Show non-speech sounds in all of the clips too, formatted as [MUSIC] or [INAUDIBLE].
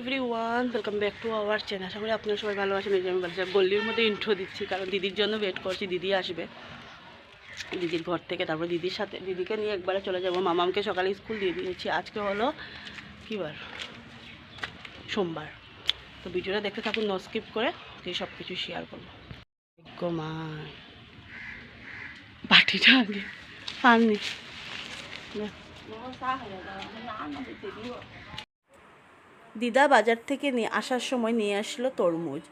Everyone welcome back to our channel আশা করি আপনারা সবাই ভালো আছেন। আমি বলছি, গল্লির মধ্যে ইন্ট্রো দিচ্ছি, কারণ দিদির জন্য ওয়েট করছি, দিদি আসবে। দিদির ঘর থেকে, তারপর দিদির সাথে, দিদিকে নিয়ে একবারে চলে যাব। মামামকে সকালে স্কুল দিয়ে দিয়েছি। আজকে হলো কী বার? সোমবার। তো ভিডিওটা দেখতে থাকুন ন স্কিপ করে দিয়ে সব কিছু শেয়ার করব মা। বাটিটা আগে। পাননি। দিদা বাজার থেকে নিয়ে আসার সময় নিয়ে আসলো তরমুজ।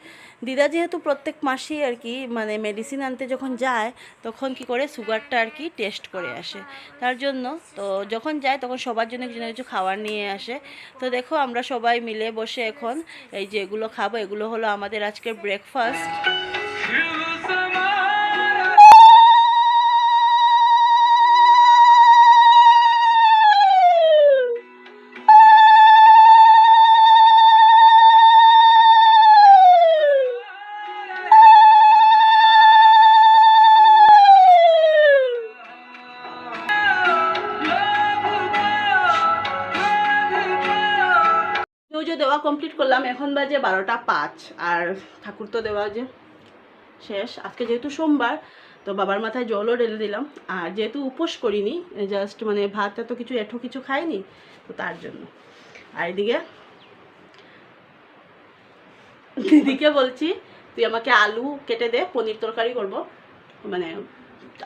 দিদা যেহেতু প্রত্যেক মাসেই আর কি মানে মেডিসিন আনতে যখন যায়, তখন কি করে সুগারটা আর কি টেস্ট করে আসে। তার জন্য তো যখন যায়, তখন সবার জন্য কিছু না কিছু খাবার নিয়ে আসে। তো দেখো আমরা সবাই মিলে বসে এখন এই যে এগুলো খাব, এগুলো হলো আমাদের আজকের ব্রেকফাস্ট এখন বাজে বারোটা পাঁচ আর ঠাকুর তো দেওয়া যে শেষ। আজকে যেহেতু সোমবার, তো বাবার মাথায় জলও ঢেলে দিলাম। আর যেহেতু উপোস করিনি জাস্ট মানে ভাত তো কিছু, এঠো কিছু খাইনি, তো তার জন্য। আর এদিকে দিদিকে বলছি, তুই আমাকে আলু কেটে দে, পনির তরকারি করব। মানে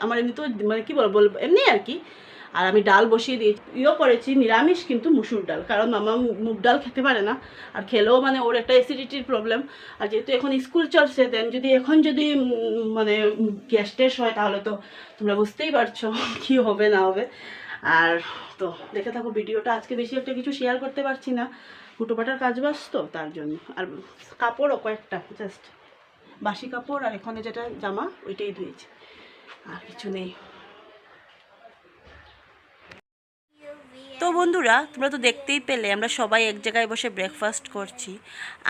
আমার এমনি তো মানে কী বলব এমনি আর কি। আর আমি ডাল বসিয়ে দিয়েছি। ইয়েও করেছি, নিরামিষ কিন্তু মুসুর ডাল, কারণ মামা মুগ ডাল খেতে পারে না। আর খেলেও মানে ওর একটা অ্যাসিডিটির প্রবলেম আর যেহেতু এখন স্কুল চলছে দেন যদি এখন যদি মানে গ্যাস টেস হয়, তাহলে তো তোমরা বুঝতেই পারছ [LAUGHS] কি হবে না হবে। আর তো দেখে থাকো, ভিডিওটা আজকে বেশি একটা কিছু শেয়ার করতে পারছি না। ফুটোপাটার কাজ বাস তো, তার জন্য। আর কাপড়ও কয়েকটা জাস্ট বাসি কাপড় আর এখানে যেটা জামা, ওইটাই ধুয়েছি। আর কিছু নেই। তো বন্ধুরা তোমরা তো দেখতেই পেলে আমরা সবাই এক জায়গায় বসে ব্রেকফাস্ট করছি।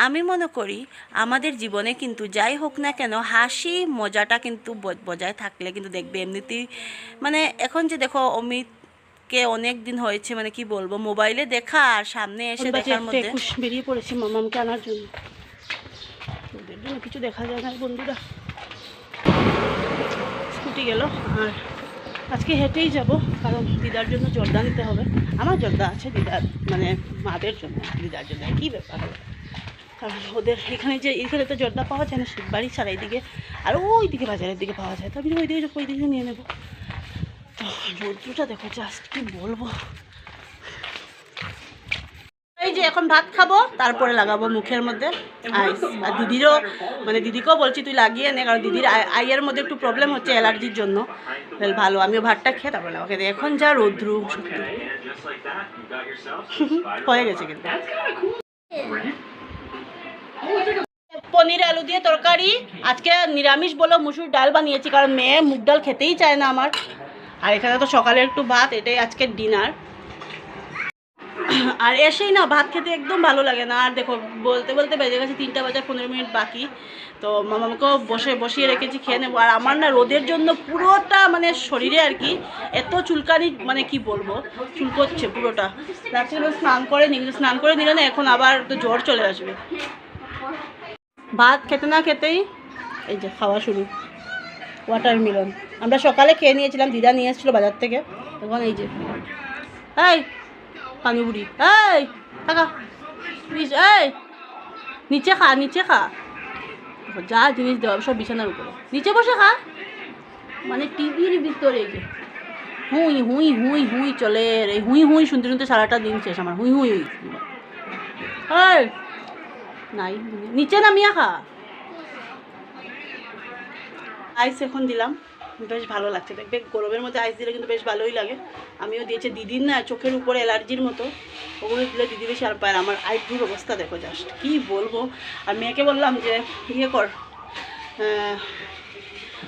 আমি মনে করি আমাদের জীবনে কিন্তু যাই হোক না কেন হাসি মজাটা কিন্তু বজায় থাকলে কিন্তু দেখবে এমনিতেই মানে এখন যে দেখো অমিতকে অনেক দিন হয়েছে মানে কি বলব মোবাইলে দেখা আর সামনে এসে দেখার মধ্যে। বেরিয়ে পড়েছি মামামকে আনার জন্য। জন্য কিছু দেখা যায় না বন্ধুরা। স্কুটি গেল আর আজকে হেঁটেই যাব, কারণ দিদার জন্য জর্দা নিতে হবে। আমার জর্দা আছে দিদার মানে মাদের জন্য, দিদার জন্য। কী ব্যাপার হবে? কারণ ওদের এখানে যে, এখানে তো জর্দা পাওয়া যায় না, শিববাড়ি ছাড়া এইদিকে আর ওই দিকে বাজারের দিকে পাওয়া যায়। তো আমি ওই দিকে ওই দিকে নিয়ে নেব। তো রৌদ্রটা দেখো জাস্ট কি বলব? এখন ভাত খাব, তারপরে লাগাবো মুখের মধ্যে আইস। আর দিদিরও মানে দিদিকেও বলছি তুই লাগিয়ে নে, কারণ দিদির আইয়ের মধ্যে একটু প্রবলেম হচ্ছে অ্যালার্জির জন্য। বেশ ভালো, আমিও ভাতটা খেয়ে তারপরে লাগাবো। কিন্তু এখন যা রৌদ্রু [LAUGHS] হয়ে গেছে কিন্তু। পনির আলু দিয়ে তরকারি, আজকে নিরামিষ বলো মুসুর ডাল বানিয়েছি, কারণ মেয়ে মুগ ডাল খেতেই চায় না আমার। আর এখানে তো সকালে একটু ভাত, এটাই আজকের ডিনার [COUGHS] আর এসেই না ভাত খেতে একদম ভালো লাগে না। আর দেখো, বলতে বলতে বেজে গেছে তিনটা বাজার পনেরো মিনিট বাকি। তো মামাকেও বসে, বসিয়ে রেখেছি খেয়ে নেব। আর আমার না রোদের জন্য পুরোটা মানে শরীরে আর কি এত চুলকানি মানে কি বলব, চুলকোচ্ছে পুরোটা। রাত্রিবেলা স্নান করে নি, কিন্তু স্নান করে নিলে না এখন আবার তো জ্বর চলে আসবে। ভাত খেতে না খেতেই এই যে খাওয়া শুরু। ওয়াটার মিলন আমরা সকালে খেয়ে নিয়েছিলাম, দিদা নিয়ে এসেছিল বাজার থেকে। এখন এই যে এই পানিপুরি এই টাকা এই, নিচে খা নিচে খা। যা জিনিস দেওয়া সব বিছানার উপরে। নিচে বসে খা। মানে টিভির ভিতরে যে হুই হুই হুই হুই চলে রে। হুই হুই শুনতে শুনতে সারাটা দিন শেষ আমার। হুই হুই নাই, নিচে নামিয়া খা। আইস এখন দিলাম। বেশ ভালো লাগছে। দেখবে গরমের মধ্যে আইস দিলে কিন্তু বেশ ভালোই লাগে। আমিও দিয়েছি। দিদির না চোখের উপরে অ্যালার্জির মতো। ওগুলো দিলে দিদি বেশি আর পায়। আমার আইব্রুর অবস্থা দেখো জাস্ট কি বলব? আর মেয়েকে বললাম যে ইয়ে কর আহ,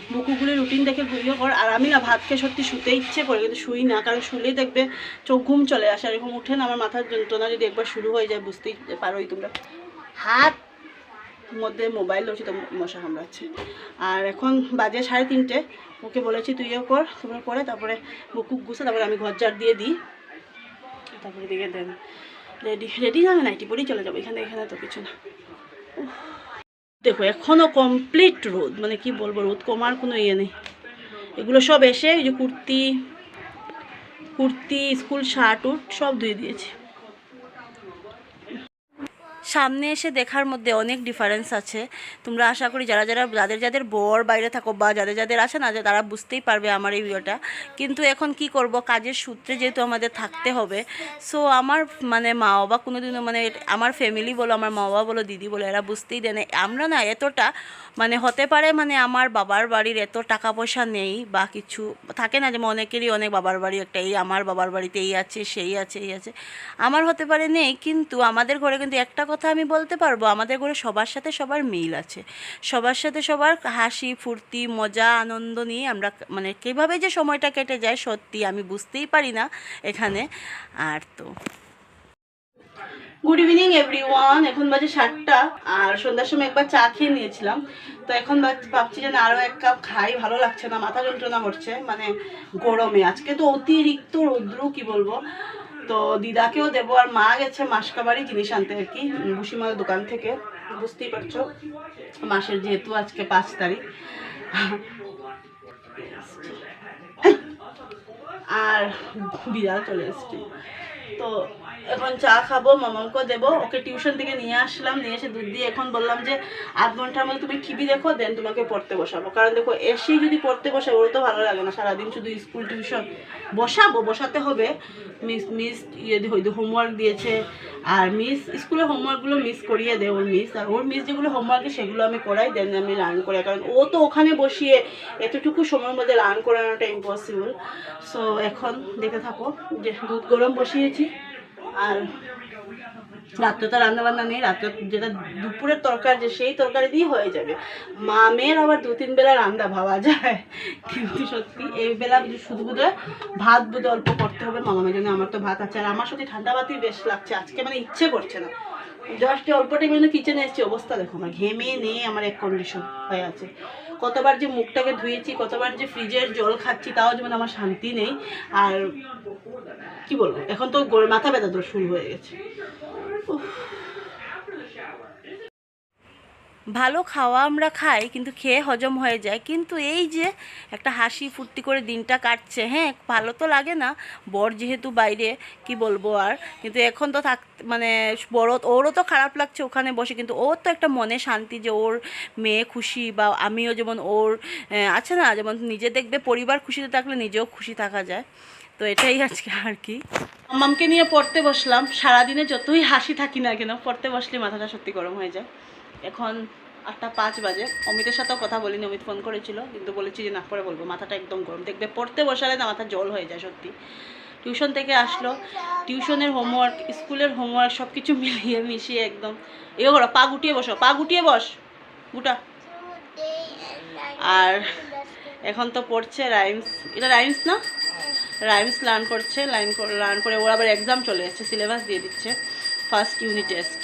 বুকুগুলি রুটিন দেখে ইয়ে কর। আর আমি না ভাত খেয়ে সত্যি শুতে ইচ্ছে করে কিন্তু শুই না। কারণ শুলেই দেখবে চোখ ঘুম চলে আসে। আর এরকম উঠে না আমার মাথার যন্ত্রণা যদি একবার শুরু হয়ে যায় বুঝতেই পারোই তোমরা। হাত মধ্যে মোবাইল রয়েছে, তো মশা কামড়াচ্ছে আর এখন বাজে সাড়ে তিনটে। ওকে বলেছি তুইও কর তারপরে করে তারপরে বুকুক গুছে, তারপরে আমি ঘর ঝাড় দিয়ে দিই। তারপরে দিকে দেন, রেডি রেডি না আমি নাইটি পরেই চলে যাব, এখানে এখানে তো কিছু না। দেখো এখনও কমপ্লিট রোদ মানে কি বলব, রোদ কমার কোনো ইয়ে নেই। এগুলো সব এসে ওই যে কুর্তি কুর্তি, স্কুল শার্ট, উট সব ধুয়ে দিয়েছি। সামনে এসে দেখার মধ্যে অনেক ডিফারেন্স আছে। তোমরা আশা করি যারা যারা, যাদের যাদের বর বাইরে থাকো বা যাদের যাদের আছে না, যে তারা বুঝতেই পারবে আমার এই ভিডিওটা। কিন্তু এখন কি করব, কাজের সূত্রে যেহেতু আমাদের থাকতে হবে সো আমার মানে মা বাবা কোনোদিনও মানে আমার ফ্যামিলি বলো, আমার মা বাবা বলো, দিদি বলো, এরা বুঝতেই দেয় না। আমরা না এতটা মানে হতে পারে মানে আমার বাবার বাড়ির এত টাকা পয়সা নেই বা কিছু থাকে না, যেমন অনেকেরই অনেক বাবার বাড়ি একটা, এই আমার বাবার বাড়িতে এই আছে, সেই আছে, এই আছে। আমার হতে পারে নেই, কিন্তু আমাদের ঘরে কিন্তু একটা কথা আমি বলতে পারব? আমাদের ঘরে সবার সাথে সবার মিল আছে। সবার সাথে সবার হাসি, ফুর্তি, মজা, আনন্দ নিয়ে আমরা মানে কীভাবে যে সময়টা কেটে যায় সত্যি আমি বুঝতেই পারি না এখানে। আর তো গুড ইভিনিং এভরিওয়ান এখন বাজে সাতটা, আর সন্ধ্যার সময় একবার চা খেয়ে নিয়েছিলাম। তো এখন ভাবছি যে আরও এক কাপ খাই। ভালো লাগছে না, মাথা যন্ত্রণা করছে মানে গরমে। আজকে তো অতিরিক্ত রৌদ্র, কি বলব? তো দিদাকেও দেবো আর মা গেছে মাসকাবারি জিনিস আনতে আর কি ভুসিমালের দোকান থেকে, বুঝতেই পারছ। মাসের যেহেতু আজকে পাঁচ তারিখ। আর বিড়াল চলে এসছে। তো এখন চা খাব মামাকে দেবো। ওকে টিউশন থেকে নিয়ে আসলাম, নিয়ে এসে দুধ দিয়ে এখন বললাম যে, আধ ঘণ্টার মধ্যে তুমি টিভি দেখো দেন তোমাকে পড়তে বসাবো। কারণ দেখো এসেই যদি পড়তে বসাবো ওর তো ভালো লাগে না। সারাদিন শুধু স্কুল টিউশন বসাবো, বসাতে হবে। মিস মিস ইয়ে হয়তো হোমওয়ার্ক দিয়েছে, আর মিস স্কুলের হোমওয়ার্কগুলো মিস করিয়ে দেয় ওর মিস আর ওর মিস যেগুলো হোমওয়ার্কে সেগুলো আমি করাই দেন আমি লার্ন করাই। কারণ ও তো ওখানে বসিয়ে এতটুকু সময়ের মধ্যে লার্ন করানোটা ইম্পসিবল সো এখন দেখে থাকো যে দুধ গরম বসিয়েছি। আর রাত্রে তো রান্না বান্না নেই, রাত্রে যেটা দুপুরের তরকারি যে সেই তরকারি দিয়ে হয়ে যাবে। মামের আবার দু তিন বেলা রান্না ভাবা যায়। কিন্তু সত্যি এই বেলা শুধু বোধহয় ভাত বোধহয় অল্প করতে হবে। মামামের জন্য আমার তো ভাত আছে। আর আমার সত্যি ঠান্ডা ভাতই বেশ লাগছে। আজকে মানে ইচ্ছে করছে না। জাস্ট অল্প টাইমে কিচেনে এসেছি। অবস্থা দেখো, আমার ঘেমে নিয়ে আমার এক কন্ডিশন হয়ে আছে। কতবার যে মুখটাকে ধুয়েছি, কতবার যে ফ্রিজের জল খাচ্ছি, তাও যেমন আমার শান্তি নেই আর কি বলব, এখন তো মাথা ব্যথা তো শুরু হয়ে গেছে। ভালো খাওয়া আমরা খাই, কিন্তু খেয়ে হজম হয়ে যায়। কিন্তু এই যে একটা হাসি ফুর্তি করে দিনটা কাটছে হ্যাঁ ভালো তো লাগে না। বর যেহেতু বাইরে, কি বলব আর? কিন্তু এখন তো থাক মানে বড়, ওরও তো খারাপ লাগছে ওখানে বসে। কিন্তু ওর তো একটা মনে শান্তি যে ওর মেয়ে খুশি বা আমিও যেমন ওর আছে না, যেমন নিজে দেখবে পরিবার খুশিতে থাকলে নিজেও খুশি থাকা যায়। তো এটাই আজকে আর কি। মামকে নিয়ে পড়তে বসলাম, সারাদিনে যতই হাসি থাকি না কেন, পড়তে বসলে মাথাটা সত্যি গরম হয়ে যায়। এখন আটটা পাঁচ বাজে। অমিতের সাথেও কথা বলিনি, অমিত ফোন করেছিল, কিন্তু বলেছি যে না, পরে বলব। মাথাটা একদম গরম। দেখবে পড়তে বসালে না মাথা জল হয়ে যায় সত্যি। টিউশন থেকে আসলো। টিউশনের হোমওয়ার্ক স্কুলের হোমওয়ার্ক সব কিছু মিলিয়ে মিশিয়ে একদম। এ করো পা গুটিয়ে বসো, পা গুটিয়ে বস। গুটা। আর এখন তো পড়ছে রাইমস এটা রাইমস না? রাইমস লার্ন করছে লাইন লার্ন করে ওর আবার এক্সাম চলে এসছে সিলেবাস দিয়ে দিচ্ছে। ফার্স্ট ইউনিট টেস্ট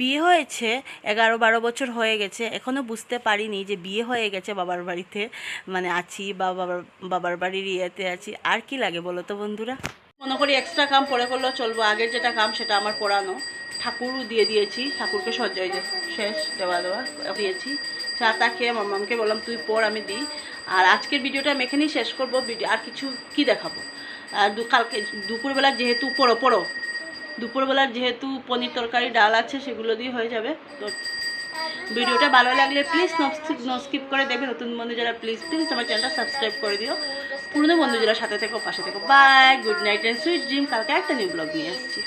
বিয়ে হয়েছে, এগারো বারো বছর হয়ে গেছে এখনও বুঝতে পারিনি যে বিয়ে হয়ে গেছে বাবার বাড়িতে মানে আছি বা বাবার বাবার বাড়ির ইয়েতে আছি, আর কি লাগে বলো তো বন্ধুরা? মনে করি এক্সট্রা কাম পরে করলেও চলবো, আগের যেটা কাম সেটা আমার পড়ানো ঠাকুরও দিয়ে দিয়েছি, ঠাকুরকে সজ্জা যে শেষ দেওয়া দেওয়া দিয়েছি। চা তা খেয়ে মামামকে বললাম, তুই পর আমি দিই। আর আজকের ভিডিওটা আমি এখানেই শেষ করব ভিডিও আর কিছু কি দেখাবো? আর দু কালকে দুপুরবেলা যেহেতু পড়ো পড়ো দুপুরবেলার যেহেতু পনির তরকারি, ডাল আছে, সেগুলো দিয়ে হয়ে যাবে। তো ভিডিওটা ভালো লাগলে প্লিজ নো স্কিপ করে দেখবে। নতুন বন্ধু যারা প্লিজ প্লিজ আমার চ্যানেলটা সাবস্ক্রাইব করে দিও। পুরনো বন্ধু যারা সাথে থেকো, পাশে থেকো। Bye good night and sweet dream কালকে একটা নিউ ব্লগ নিয়ে আসছি.